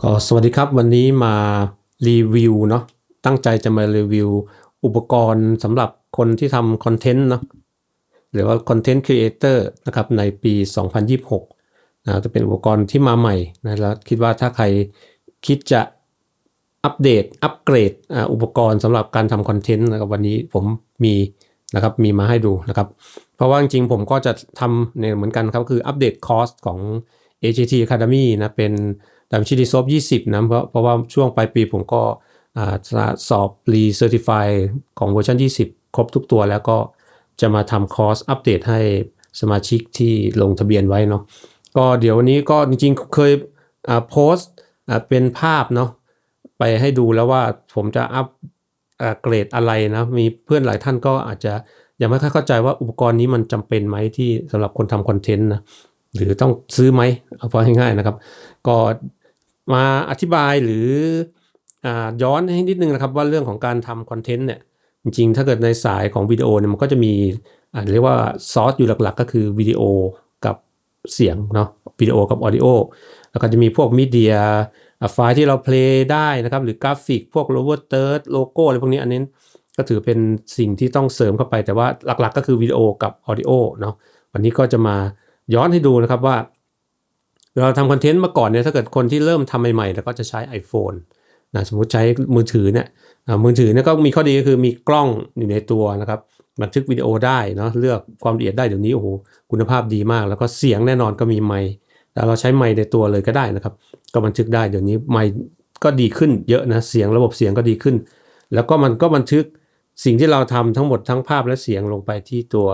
ก็สวัสดีครับวันนี้มารีวิวเนาะตั้งใจจะมารีวิว อุปกรณ์สำหรับคนที่ทำคอนเทนต์เนาะหรือว่าคอนเทนต์ครีเอเตอร์นะครับในปี 2026นะจะเป็นอุปกรณ์ที่มาใหม่นะแล้วคิดว่าถ้าใครคิดจะอัปเดต อัปเกรดอุปกรณ์สำหรับการทำคอนเทนต์นะครับวันนี้ผมมีนะครับมีมาให้ดูนะครับ เพราะว่าจริงๆผมก็จะทำเนี่ยเหมือนกันครับคืออัปเดตคอร์สของ AGT Academy นะเป็น ดัมชิดีซบ20นะเพราะเพราะว่าช่วงปลายปีผมก็อ่าจะสอบ r e Certify ของเวอร์ชัน20 ครบทุกตัวแล้วก็จะมาทำคอร์สอัปเดตให้สมาชิกที่ลงทะเบียนไว้เนาะก็เดี๋ยววันนี้ก็จริงๆเคยโพสต์เป็นภาพเนาะไปให้ดูแล้วว่าผมจะอัปเกรดอะไรนะ มีเพื่อนหลายท่านก็อาจจะยังไม่ค่อยเข้าใจว่าอุปกรณ์นี้มันจำเป็นไหมที่สำหรับคนทำคอนเทนต์นะ หรือต้องซื้อไหมเอาพอง่ายๆนะครับ ก็มาอธิบายหรืออย้อนให้นิดนึงนะครับ ว่าเรื่องของการทำคอนเทนต์เนี่ยจริงๆ ถ้าเกิดในสายของวิดีโอเนี่ยมันก็จะมีเรียกว่าซอสอยู่หลักๆ ก็คือวิดีโอกับเสียงเนาะวิดีโอกับออดิโอแล้วก็จะมีพวกมีเดียไฟล์ที่เราเพลย์ได้นะครับ หรือกราฟิกพวก lower third โลโก้อะไรพวกนี้อันนี้ก็ถือเป็นสิ่งที่ต้องเสริมเข้าไปแต่ว่าหลักๆ ก็คือวิดีโอกับออดิโอเนาะวันนี้ก็จะมา ย้อนให้ดูนะครับว่า เราทำคอนเทนต์มาก่อนเนี่ยถ้าเกิดคนที่เริ่มทำใหม่ๆแล้วก็จะใช้ iPhone นะสมมติใช้มือถือเนี่ยมือถือเนี่ยก็มีข้อดีก็คือมีกล้องอยู่ในตัวนะครับบันทึกวิดีโอได้เนาะเลือกความละเอียดได้เดี๋ยวนี้โอ้โหคุณภาพดีมาก แล้วก็เสียงแน่นอนก็มีไมค์แต่เราใช้ไมค์ในตัวเลยก็ได้นะครับ ก็บันทึกได้เดี๋ยวนี้ไมค์ก็ดีขึ้นเยอะนะเสียงระบบเสียงก็ดีขึ้น แล้วก็มันก็บันทึกสิ่งที่เราทำทั้งหมดทั้งภาพและเสียงลงไปที่ตัว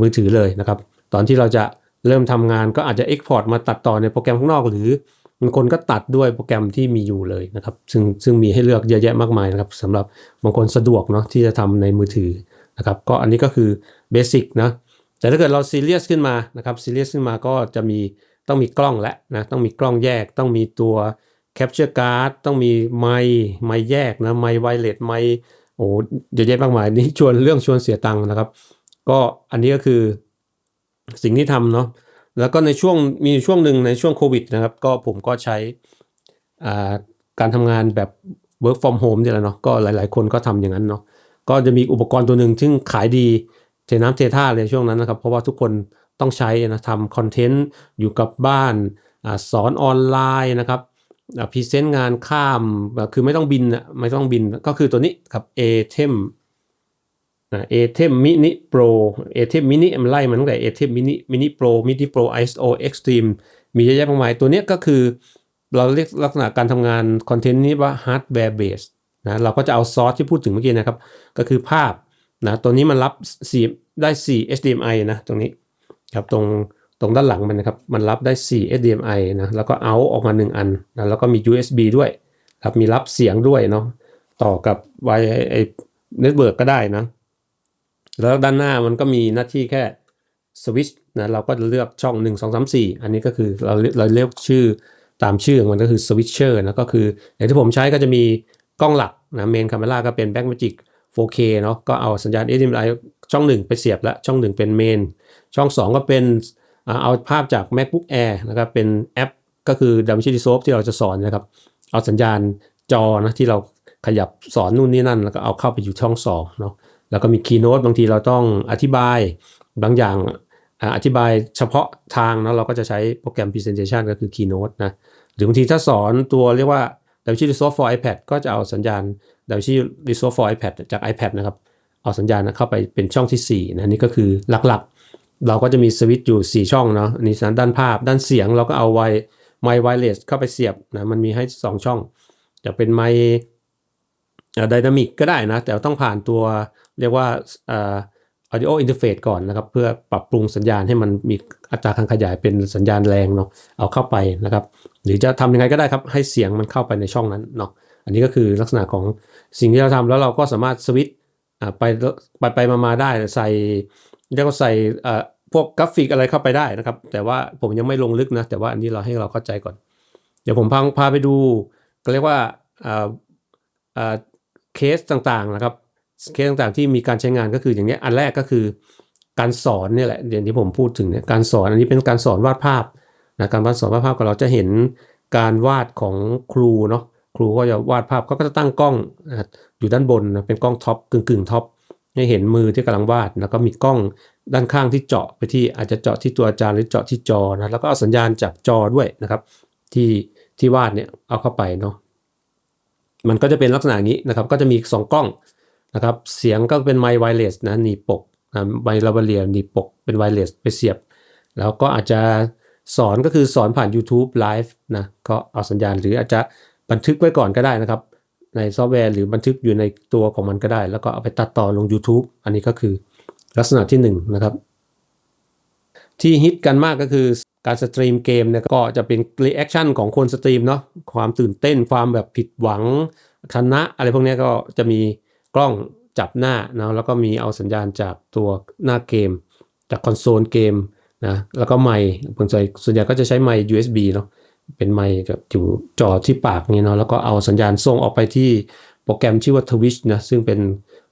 มือถือเลยนะครับ ตอนที่เราจะเริ่มทำงานก็อาจจะ Export มาตัดต่อในโปรแกรมข้างนอก หรือบางคนก็ตัดด้วยโปรแกรมที่มีอยู่เลยนะครับ ซึ่งซึ่งมีให้เลือกเยอะแยะมากมายนะครับสำหรับบางคนสะดวกเนาะที่จะทำในมือถือนะครับ ก็อันนี้ก็คือเบสิกนะแต่ถ้าเกิดเราซีเรียสขึ้นมานะครับซีเรียสขึ้นมาก็จะมีต้องมีกล้องและนะต้องมีกล้องแยก ต้องมีตัว Capture Card ต้องมีไมค์ไมค์แยกนะไมค์ไวเลสไมค์โอ้เยอะแยะมากมายนี่ชวนเรื่องชวนเสียตังค์นะครับ ก็อันนี้ก็คือ สิ่งที่ทำเนาะแล้วก็ในช่วงมีช่วงหนึ่งในช่วงโควิดนะครับ ก็ผมก็ใช้การทำงานแบบ work from home เนี่ยแหละเนาะก็หลาย ๆ คนก็ทำอย่างนั้นเนาะก็จะมีอุปกรณ์ตัวหนึ่งซึ่งขายดีเทน้ำเทท่าเลยช่วงนั้นนะครับ เพราะว่าทุกคนต้องใช้นะทำคอนเทนต์อยู่กับบ้านอสอนออนไลน์นะครับพรีเซนต์งานข้ามคือไม่ต้องบินอะไม่ต้องบินก็คือตัวนี้ครับ a t e m นะเอเทมมินิโปรเอเทมมินิมันไล่มันตั้งแต่เอเทมมินิมินิโปรมินิโปร ISO Extreme มีเยอะแยะมากมายตัวเนี้ยก็คือ เราเรียกลักษณะการทำงานคอนเทนต์นี้ว่า hardware based นะเราก็จะเอาซอสที่พูดถึงเมื่อกี้นะครับ ก็คือภาพนะตัวนี้มันรับ 4 ได้ 4 HDMI นะตรงนี้ครับตรงตรงด้านหลังมันนะครับ มันรับได้ 4 HDMI นะแล้วก็เอาออกมา 1 อันนะแล้วก็มี USB ด้วยครับมีรับเสียงด้วยเนาะต่อกับไวไอเน็ตเวิร์กก็ได้นะ แล้วด้านหน้ามันก็มีหน้าที่แค่สวิตช์นะเราก็จะเลือกช่อง 1 2 3 4 อันนี้ก็คือเราเราเรียกชื่อตามชื่อของมันก็คือสวิตเชอร์นะก็คืออย่างที่ผมใช้ก็จะมีกล้องหลักนะเมนคาเมราก็เป็น Blackmagic 4K เนาะก็เอาสัญญาณ HDMI ช่อง 1 ไปเสียบแล้วช่อง 1 เป็นเมน ช่อง 2 ก็เป็นเอาภาพจาก MacBook Air นะครับเป็นแอปก็คือ DaVinci Resolve ที่เราจะสอนนะครับ เอาสัญญาณจอนะที่เราขยับสอนนู่นนี่นั่น แล้วก็เอาเข้าไปอยู่ช่องสองเนาะ แล้วก็มี Keynote บางทีเราต้องอธิบายบางอย่างอธิบายเฉพาะทางเนาะเราก็จะใช้โปรแกรม Presentation ก็คือ Keynote นะหรือบางทีถ้าสอนตัวเรียกว่า DaVinci Resolve for iPad ก็จะเอาสัญญาณ DaVinci Resolve for iPad จาก iPad นะครับ เอาสัญญาณเข้าไปเป็นช่องที่ 4 นะนี่ก็คือหลักๆ เราก็จะมีสวิตช์อยู่ 4 ช่องเนาะอันนี้ด้านภาพด้านเสียงเราก็เอาไวไมค์ไวเลสเข้าไปเสียบนะมันมีให้ 2 ช่อง จะเป็นไมค์ไดนามิกก็ได้นะ แต่ต้องผ่านตัว เรียกว่าอ audio interface ก่อนนะครับ เพื่อปรับปรุงสัญญาณให้มันมีอัตราการขยายเป็นสัญญาณแรงเนาะเอาเข้าไปนะครับ หรือจะทำยังไงก็ได้ครับ ให้เสียงมันเข้าไปในช่องนั้นเนาะอันนี้ก็คือลักษณะของสิ่งที่เราทำแล้วเราก็สามารถสวิตช์ไปไปไปมามาได้ใส่เรียกว่าใส่พวกกราฟิกอะไรเข้าไปได้นะครับ แต่ว่าผมยังไม่ลงลึกนะ แต่ว่าอันนี้เราให้เราเข้าใจก่อน เดี๋ยวผมพาพาไปดูก็เรียกว่าเคสต่างๆนะครับ เคสต่างๆที่มีการใช้งานก็คืออย่างนี้อันแรกก็คือการสอนเนี่ยแหละอย่างที่ผมพูดถึงเนี่ยการสอนอันนี้เป็นการสอนวาดภาพนะการวาดสอนวาดภาพก็เราจะเห็นการวาดของครูเนาะครูก็จะวาดภาพเขาก็จะตั้งกล้องอยู่ด้านบนนะเป็นกล้องท็อปกึ่งกึ่งท็อปให้เห็นมือที่กำลังวาดแล้วก็มีกล้องด้านข้างที่เจาะไปที่อาจจะเจาะที่ตัวอาจารย์หรือเจาะที่จอนะแล้วก็เอาสัญญาณจากจอด้วยนะครับที่ที่วาดเนี่ยเอาเข้าไปเนาะมันก็จะเป็นลักษณะนี้นะครับก็จะมีสองกล้อง นะครับเสียงก็เป็นไมค์ไวเลสนะหนีปกนะไมค์ลาเวเลียหนีปกเป็นไวเลสไปเสียบ แล้วก็อาจจะสอนก็คือสอนผ่าน YouTube Live นะก็เอาสัญญาณหรืออาจจะบันทึกไว้ก่อนก็ได้นะครับ ในซอฟต์แวร์หรือบันทึกอยู่ในตัวของมันก็ได้ แล้วก็เอาไปตัดต่อลง YouTube อันนี้ก็คือลักษณะที่1นะครับ ที่ฮิตกันมากก็คือการสตรีมเกมเนี่ยก็จะเป็นรีแอคชั่นของคนสตรีมเนาะความตื่นเต้นความแบบผิดหวังชนะอะไรพวกนี้ก็จะมี กล้องจับหน้านะแล้วก็มีเอาสัญญาณจากตัวหน้าเกม จากคอนโซลเกมนะแล้วก็ไมค์ส่วนใหญ่ส่วนใหญ่ก็จะใช้ไมค์ USB เนาะเป็นไมค์กับอยู่จอที่ปากนี่เนาะแล้วก็เอาสัญญาณส่งออกไปที่โปรแกรมชื่อว่า Twitch นะซึ่งเป็น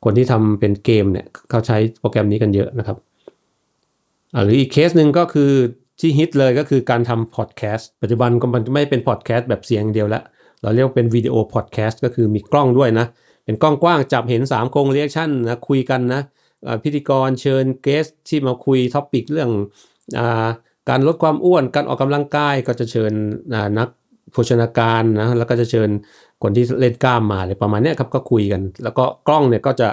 คนที่ทำเป็นเกมเนี่ยเขาใช้โปรแกรมนี้กันเยอะนะครับหรืออีกเคสหนึ่งก็คือที่ฮิตเลยก็คือการทำพอดแคสต์ปัจจุบันก็มันไม่เป็นพอดแคสต์แบบเสียงอย่างเดียวแล้ว เราเรียกว่าเป็นวิดีโอพอดแคสต์ก็คือมีกล้องด้วยนะ เป็นกล้องกว้างจับเห็น3โครงเรียกชั่นนะคุยกันนะพิธีกรเชิญเกสที่มาคุยท็อปิกเรื่องอการลดความอ้วนการออกกำลังกายก็จะเชิญนักโภชนาการนะแล้วก็จะเชิญคนที่เล่นกล้ามมาอะไรประมาณนี้ครับก็คุยกัน แล้วก็กล้องเนี่ยก็จะ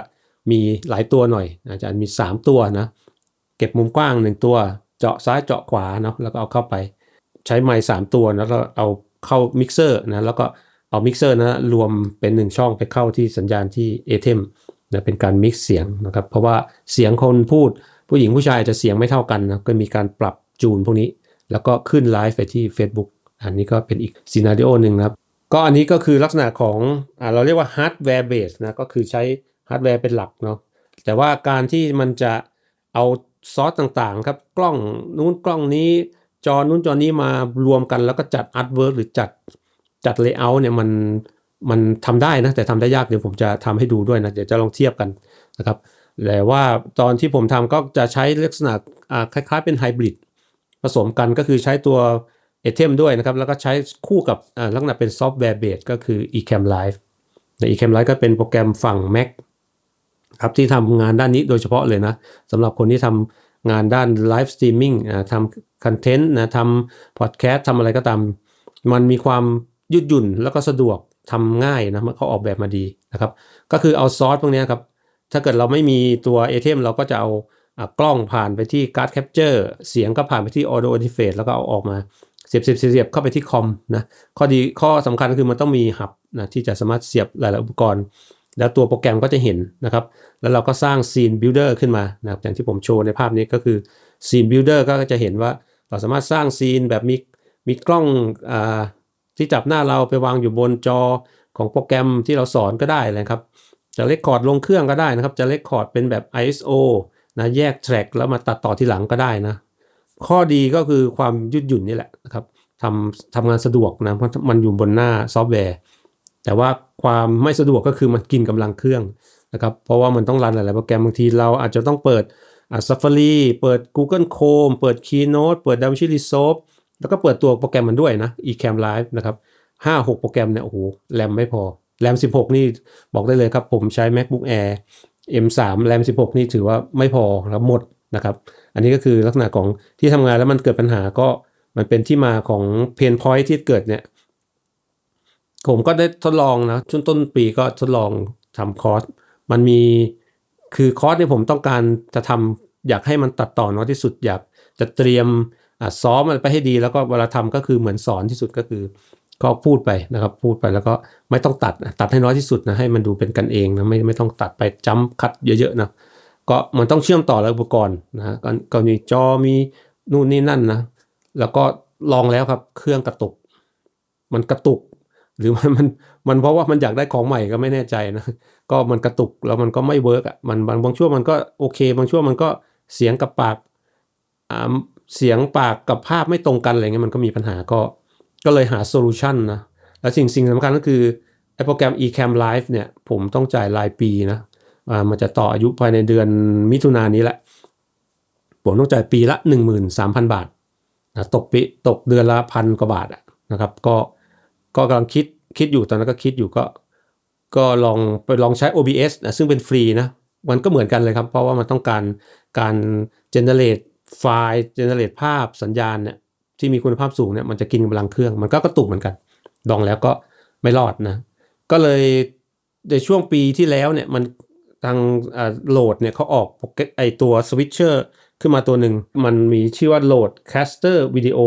มีหลายตัวหน่อยอาจจะมี 3 ตัวนะเก็บมุมกว้างหนึ่งตัว เจาะซ้ายเจาะขวาเนาะแล้วก็เอาเข้าไป ใช้ไมค์สามตัวนะแล้วเอาเข้ามิกเซอร์นะแล้วก็ เอามิกเซอร์นะรวมเป็นหนึ่งช่องไปเข้าที่สัญญาณที่เอเทมนะเป็นการมิกเสียงนะครับเพราะว่าเสียงคนพูดผู้หญิงผู้ชายจะเสียงไม่เท่ากันนะก็มีการปรับจูนพวกนี้ แล้วก็ขึ้นไลฟ์ไปที่ Facebook อันนี้ก็เป็นอีกซีนารีโอหนึ่งนะครับ ก็อันนี้ก็คือลักษณะของอ่าเราเรียกว่าฮาร์ดแวร์เบสนะก็คือใช้ฮาร์ดแวร์เป็นหลักเนาะแต่ว่าการที่มันจะเอาซอสต่างๆครับกล้องนู้นกล้องนี้จอนู้นจอนี้มารวมกันแล้วก็จัดอาร์ตเวิร์กหรือจัด จัดเลเยอร์เนี่ยมันมันทำได้นะแต่ทำได้ยากเดี๋ยวผมจะทำให้ดูด้วยนะเดี๋ยวจะลองเทียบกันนะครับแต่ว่าตอนที่ผมทำก็จะใช้ลักษณะคล้ายๆเป็นไฮบริดผสมกันก็คือใช้ตัวเอเทมด้วยนะครับ แล้วก็ใช้คู่กับลักษณะเป็นซอฟต์แวร์เบสก็คือ eCam Live ใน eCam Live ก็เป็นโปรแกรมฝั่ง Mac ครับที่ทำงานด้านนี้โดยเฉพาะเลยนะสำหรับคนที่ทำงานด้านไลฟ์สตรีมมิ่งทำคอนเทนต์นะทำพอดแคสต์ทำอะไรก็ตาม มันมีความ ยืดหยุ่นแล้วก็สะดวกทำง่ายนะมันเขาออกแบบมาดีนะครับ ก็คือเอาซอสพวกนี้ครับ ถ้าเกิดเราไม่มีตัวเอเทมเราก็จะเอากล้องผ่านไปที่การ์ดแคปเจอร์เสียงก็ผ่านไปที่ Audio Interface แล้วก็เอาออกมาเสียบเสียบเสียบเข้าไปที่คอมนะข้อดีข้อสำคัญก็คือมันต้องมีหับนะที่จะสามารถเสียบหลาย ๆ อุปกรณ์ แล้วตัวโปรแกรมก็จะเห็นนะครับ แล้วเราก็สร้างซีนบิลดเออร์ขึ้นมานะครับอย่างที่ผมโชว์ในภาพนี้ก็คือซีนบิลดเออร์ก็จะเห็นว่าเราสามารถสร้างซีนแบบมีมีกล้องอ่า ที่จับหน้าเราไปวางอยู่บนจอของโปรแกรมที่เราสอนก็ได้เลยครับ จะเลคคอร์ดลงเครื่องก็ได้นะครับ จะเลคคอร์ดเป็นแบบ ISO นะแยกแทร็กแล้วมาตัดต่อที่หลังก็ได้นะ ข้อดีก็คือความยืดหยุ่นนี่แหละนะครับทำทำงานสะดวกนะเพราะมันอยู่บนหน้าซอฟต์แวร์ แต่ว่าความไม่สะดวกก็คือมันกินกำลังเครื่องนะครับ เพราะว่ามันต้องรันหลายๆโปรแกรมบางทีเราอาจจะต้องเปิดอ่า Safari เปิด Google Chrome เปิด Keynote เปิด DaVinci Resolve แล้วก็เปิดตัวโปรแกรมมันด้วยนะ eCam Live นะครับห้าหกโปรแกรมเนี่ยโอ้โหแรมไม่พอแรม16นี่บอกได้เลยครับ ผมใช้ MacBook Air M3 แรม16นี่ถือว่าไม่พอแล้วหมดนะครับ อันนี้ก็คือลักษณะของที่ทำงานแล้วมันเกิดปัญหาก็มันเป็นที่มาของเพนพอยที่เกิดเนี่ย ผมก็ได้ทดลองนะช่วงต้นปีก็ทดลองทำคอร์ส มันมีคือคอร์สเนี่ผมต้องการจะทำอยากให้มันตัดต่อน้อยที่สุดอยากจะเตรียม ซ้อมมันไปให้ดีแล้วก็เวลาทำก็คือเหมือนสอนที่สุดก็คือ ก็พูดไปนะครับ พูดไปแล้วก็ไม่ต้องตัดตัดให้น้อยที่สุดนะให้มันดูเป็นกันเองนะไม่ไม่ต้องตัดไปจ้ำคัดเยอะๆนะก็มันต้องเชื่อมต่อแล้วอุปกรณ์นะฮะก็มีจอมีนู่นนี่นั่นนะแล้วก็ลองแล้วครับเครื่องกระตุก มันกระตุก หรือมันมันมันเพราะว่ามันอยากได้ของใหม่ก็ไม่แน่ใจนะก็มันกระตุกแล้วมันก็ไม่เวิร์กอะมันบางบางช่วงมันก็โอเค บางช่วงมันก็เสียงกับปากอ่า เสียงปากกับภาพไม่ตรงกันอะไรเงี้ยมันก็มีปัญหาก็ ก็เลยหาโซลูชันนะ แล้วสิ่งสิ่งสำคัญก็คือไอโปรแกรม eCam Live เนี่ย ผมต้องจ่ายรายปีนะอ่ามันจะต่ออายุภายในเดือนมิถุนายนนี้แหละ ผมต้องจ่ายปีละ 13,000 บาทนะตกปีตกเดือนละพันกว่าบาทนะครับ ก็ก็กำลังคิดคิดอยู่ตอนนั้นก็คิดอยู่ก็ ก็ลองไปลองใช้ OBS นะซึ่งเป็นฟรีนะ มันก็เหมือนกันเลยครับ เพราะว่ามันต้องการการ generate ไฟล์ generate ภาพสัญญาณเนี่ยที่มีคุณภาพสูงเนี่ยมันจะกินกำลังเครื่อง มันก็กระตุกเหมือนกันลองแล้วก็ไม่รอดนะ ก็เลยในช่วงปีที่แล้วเนี่ยมันทางโหลดเนี่ยเขาออกไอตัวสวิตเชอร์ขึ้นมาตัวหนึ่ง มันมีชื่อว่าโหลด caster video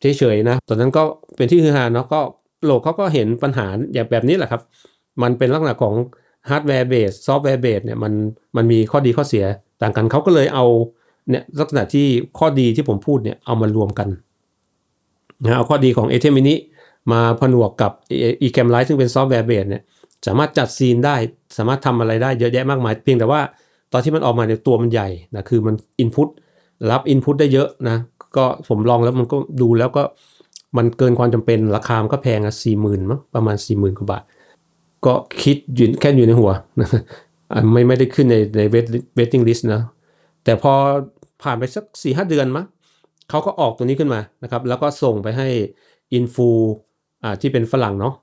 เฉยๆนะ ตอนนั้นก็เป็นที่ฮือฮาเนาะก็โหลดเขาก็เห็นปัญหาอย่างแบบนี้แหละครับ มันเป็นลักษณะของฮาร์ดแวร์เบสซอฟต์แวร์เบสเนี่ยมันมันมีข้อดีข้อเสียต่างกันเขาก็เลยเอา เนี่ยลักษณะที่ข้อดีที่ผมพูดเนี่ยเอามารวมกันนะเอาข้อดีของ a t m Mini มาผนวกกับ eCam Lite ซึ่งเป็นซอฟต์แวร์เบสเนี่ยสามารถจัดซีนได้สามารถทำอะไรได้เยอะแยะมากมาย เพียงแต่ว่าตอนที่มันออกมาเนี่ยตัวมันใหญ่นะคือมัน Input รับ Input ได้เยอะนะก็ผมลองแล้วมันก็ดูแล้วก็มันเกินความจำเป็นราคามันก็แพงอะสี่หมื่นมั้งประมาณสี่หมื่นกว่าบาท ก็คิดอยู่แค่อยู่ในหัวไม่ไม่ได้ขึ้นในในเวทเวทติ้งลิสต์นะแต่พอ ผ่านไปสักสี่ห้าเดือนมั้งเขาก็ออกตัวนี้ขึ้นมานะครับ แล้วก็ส่งไปให้อินฟูอ่าที่เป็นฝรั่งเนาะ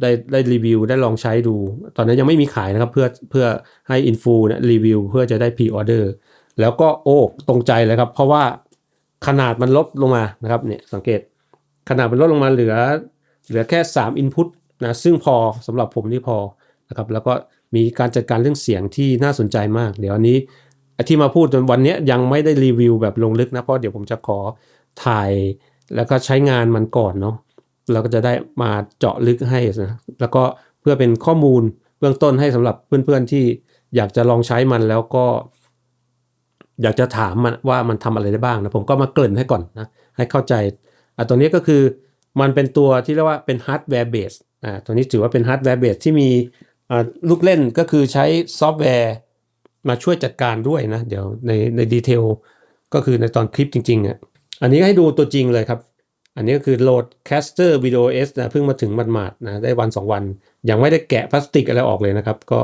ได้ได้รีวิวได้ลองใช้ดู ตอนนั้นยังไม่มีขายนะครับ เพื่อเพื่อให้อินฟูเนี่ยรีวิวเพื่อจะได้พรีออเดอร์แล้วก็โอ้ตรงใจเลยครับ เพราะว่าขนาดมันลดลงมานะครับเนี่ยสังเกตขนาดมันลดลงมาเหลือ เหลือแค่ 3 Input นะซึ่งพอสำหรับผมนี่พอนะครับแล้วก็มีการจัดการเรื่องเสียงที่น่าสนใจมาก เดี๋ยวอันนี้ ที่มาพูดจนวันนี้ยังไม่ได้รีวิวแบบลงลึกนะ เพราะเดี๋ยวผมจะขอถ่ายแล้วก็ใช้งานมันก่อนเนาะเราก็จะได้มาเจาะลึกให้นะแล้วก็เพื่อเป็นข้อมูลเบื้องต้นให้สำหรับเพื่อนๆที่อยากจะลองใช้มันแล้วก็ อยากจะถามมันว่ามันทำอะไรได้บ้างนะผมก็มาเกริ่นให้ก่อนนะให้เข้าใจอะตัวนี้ก็คือมันเป็นตัวที่เรียกว่าเป็นฮาร์ดแวร์เบสอ่าตัวนี้ถือว่าเป็นฮาร์ดแวร์เบสที่มีอ่าลูกเล่นก็คือใช้ซอฟต์แวร์ มาช่วยจัดการด้วยนะ เดี๋ยวในในดีเทลก็คือในตอนคลิปจริงๆอะอันนี้ให้ดูตัวจริงเลยครับ อันนี้ก็คือโหลด Caster Video S นะเพิ่งมาถึงหมาดๆนะได้วัน 2 วัน ยังไม่ได้แกะพลาสติกอะไรออกเลยนะครับ ก็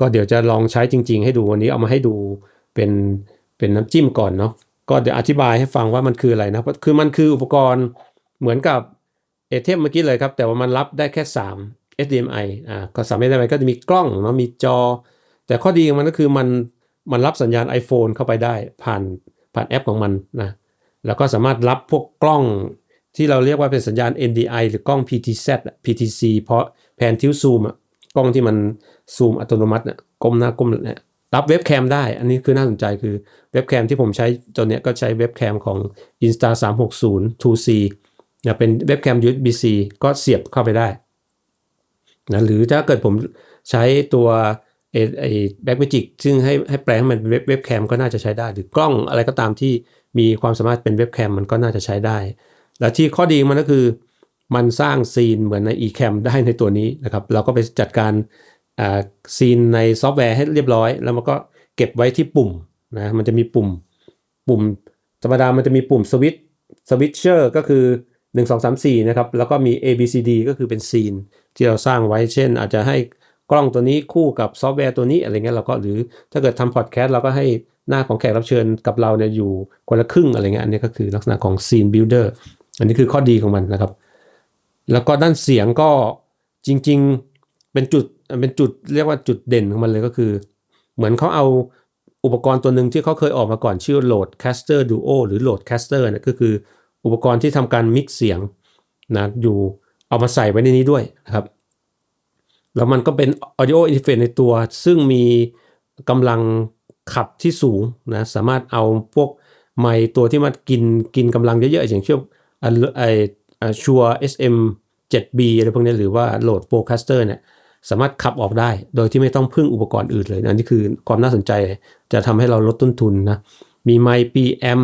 ก็เดี๋ยวจะลองใช้จริง ๆ ให้ดูวันนี้เอามาให้ดูเป็นเป็นน้ำจิ้มก่อนเนาะก็เดี๋ยวอธิบายให้ฟังว่ามันคืออะไรนะคือมันคืออุปกรณ์เหมือนกับเอเทมเมื่อกี้เลยครับ แต่ว่ามันรับได้แค่ 3 HDMI อ่าก็สาม HDMI ก็จะมีกล้องเนาะมีจอ แต่ข้อดีของมันก็คือมันมันรับสัญญาณ iPhone เข้าไปได้ผ่านผ่านแอปของมันนะแล้วก็สามารถรับพวกกล้องที่เราเรียกว่าเป็นสัญญาณ NDI หรือกล้อง PTZ PTC เพราะแผนทิวซูมอะกล้องที่มันซูมอัตโนมัติเนี่ยก้มหน้าก้มเนี่ยรับเว็บแคมได้ อันนี้คือน่าสนใจคือเว็บแคมที่ผมใช้ตัวเนี้ยก็ใช้เว็บแคมของ Insta 360 2C เนะเป็นเว็บแคม USB-C ก็เสียบเข้าไปได้นะหรือถ้าเกิดผมใช้ตัว ไอ้ไอแบ็กเมจิกซึ่งให้ให้แปลให้มันเป็นเว็บเว็บแคมก็น่าจะใช้ได้ หรือกล้องอะไรก็ตามที่มีความสามารถเป็นเว็บแคมมันก็น่าจะใช้ได้ และที่ข้อดีมันก็คือ มันสร้างซีนเหมือนใน eCam ได้ในตัวนี้นะครับ เราก็ไปจัดการซีนในซอฟต์แวร์ให้เรียบร้อย แล้วมันก็เก็บไว้ที่ปุ่มนะมันจะมีปุ่มปุ่มธรรมดามันจะมีปุ่มสวิตสวิตเชอร์ก็คือ 1 2 3 4นะครับแล้วก็มี A B C D ก็คือเป็นซีนที่เราสร้างไว้เช่น อาจจะให้ กล้องตัวนี้คู่กับซอฟต์แวร์ตัวนี้อะไรเงี้ยเราก็หรือถ้าเกิดทำพอดแคสต์เราก็ให้หน้าของแขกรับเชิญกับเราเนี่ยอยู่คนละครึ่งอะไรเงี้ยอันนี้ก็คือลักษณะของซีนบิลดเออร์อันนี้คือข้อดีของมันนะครับ แล้วก็ด้านเสียงก็จริง ๆ เป็นจุดเป็นจุดเรียกว่าจุดเด่นของมันเลยก็คือ เหมือนเขาเอาอุปกรณ์ตัวหนึ่งที่เขาเคยออกมาก่อนชื่อโหลด Caster Duo หรือโหลด Caster เนี่ยก็คืออุปกรณ์ที่ทำการมิกเสียงนะอยู่เอามาใส่ไว้ในนี้ด้วยนะครับ แล้วมันก็เป็น audio interface ในตัว ซึ่งมีกำลังขับที่สูงนะสามารถเอาพวกไมค์ตัวที่มันกินกินกำลังเยอะๆอย่างเช่นไอชัว SM 7B อะไรพวกนี้หรือว่าโหลดโปรคัสเตอร์เนี่ยสามารถขับออกได้ โดยที่ไม่ต้องพึ่งอุปกรณ์อื่นเลยนะนี่คือความน่าสนใจจะทำให้เราลดต้นทุนนะมีไมค์ PM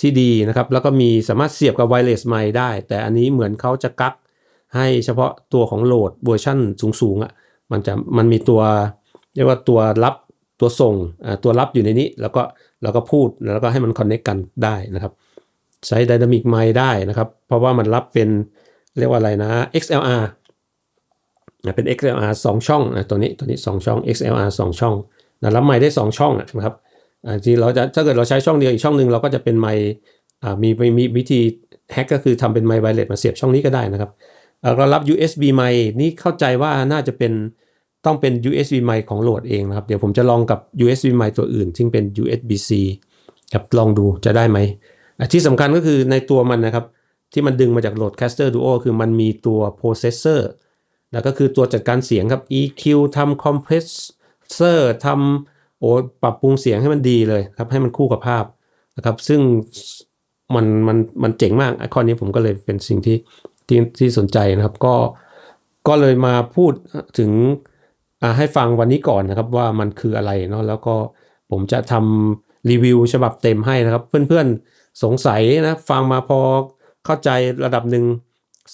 ที่ดีนะครับ แล้วก็มีสามารถเสียบกับไวเลสไมค์ได้ แต่อันนี้เหมือนเขาจะกัก ให้เฉพาะตัวของโหลดเวอร์ชั่นสูงๆอะ่ะมันจะมันมีตัวเรียกว่าตัวรับตัวส่งตัวรับอยู่ในนี้ แล้วก็เราก็พูดแล้วก็ให้มันคอนเน c กกันได้นะครับ ใช้ไดนามิกไมค์ได้นะครับ เพราะว่ามันรับเป็นเรียกว่าอะไรนะ XLR เป็น XLR 2 ช่องนะตัวนี้ตัวนี้ 2 ช่อง XLR 2 ช่องนะรับไมค์ได้ 2 ช่องนะครับทีเราจะถ้าเกิดเราใช้ช่องเดียวอีกช่องหนึ่งเราก็จะเป็นไมค์มีมีวิธีแฮกก็คือทำเป็นไมค์ไวเลสมาเสียบช่องนี้ก็ได้นะครับ แล้วก็รับ USB ไมค์นี่เข้าใจว่าน่าจะเป็นต้องเป็น USB ไมค์ของโหลดเองนะครับ เดี๋ยวผมจะลองกับ USB ไมค์ตัวอื่น ซึ่งเป็น USB-C ครับลองดูจะได้ไหม ที่สำคัญก็คือในตัวมันนะครับ ที่มันดึงมาจากโหลด Caster Duo คือมันมีตัว processor แล้วก็คือตัวจัดการเสียงครับ EQ ทำ compressor ทำโอ้ปรับปรุงเสียงให้มันดีเลยครับ ให้มันคู่กับภาพนะครับ ซึ่งมันมันมันเจ๋งมากไอคอนนี้ผมก็เลยเป็นสิ่งที่ ที่ที่สนใจนะครับก็ก็เลยมาพูดถึงให้ฟังวันนี้ก่อนนะครับว่ามันคืออะไรเนาะแล้วก็ผมจะทำรีวิวฉบับเต็มให้นะครับ เพื่อนๆสงสัยนะฟังมาพอเข้าใจระดับหนึ่ง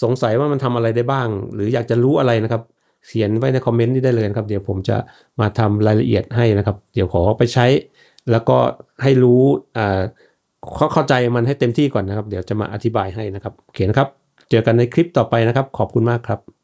สงสัยว่ามันทำอะไรได้บ้าง หรืออยากจะรู้อะไรนะครับ เขียนไว้ในคอมเมนต์นี่ได้เลยนะครับ เดี๋ยวผมจะมาทำรายละเอียดให้นะครับ เดี๋ยวขอไปใช้ แล้วก็ให้รู้อ่าเข้าเข้าใจมันให้เต็มที่ก่อนนะครับ เดี๋ยวจะมาอธิบายให้นะครับโอเคนะครับ เจอกันในคลิปต่อไปนะครับ ขอบคุณมากครับ